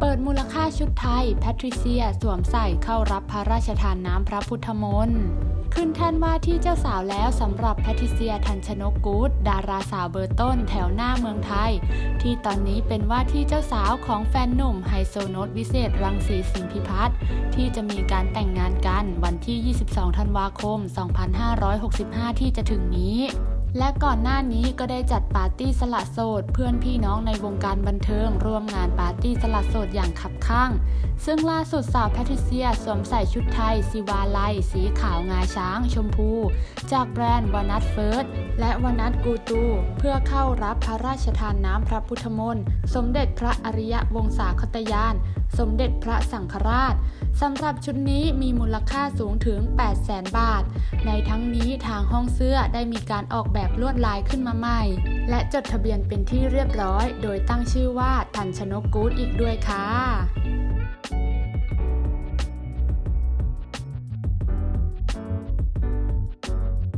เปิดมูลค่าชุดไทย แพทริเซียสวมใส่เข้ารับพระราชทานน้ำพระพุทธมนต์ขึ้นแท่นว่าที่เจ้าสาวแล้วสำหรับแพทริเซียทันชนกกูดดาราสาวเบอร์ต้นแถวหน้าเมืองไทย ที่ตอนนี้เป็นว่าที่เจ้าสาวของแฟนหนุ่มไฮโซโนตวิเศษรังสีสิงหพิพัฒน์ที่จะมีการแต่งงานกันวันที่ 22 ธันวาคม 2565 ที่จะถึงนี้ และก่อนหน้านี้ก็ได้จัดปาร์ตี้สละโสด เพื่อนพี่น้องในวงการบันเทิง ร่วมงานปาร์ตี้สละโสดอย่างขับข้าง ซึ่งล่าสุดสาวแพทริเซียสวมใส่ชุดไทยสิวาลัยสีขาวงาช้าง ชมพู จากแบรนด์วานัทเฟิร์สและวานัทกูตู เพื่อเข้ารับพระราชทานน้ำพระพุทธมนต์ สมเด็จพระอริยวงศาคตยาน สมเด็จพระสังฆราชสำหรับชุดนี้มีมูลค่าสูงถึง 8 0 0แสนบาท ในทั้งนี้ทางห้องเสื้อได้มีการออกแบบลวดลายขึ้นมาใหม่ และจดทะเบียนเป็นที่เรียบร้อย โดยตั้งชื่อว่าทันชนกกูดอีกด้วยค่ะ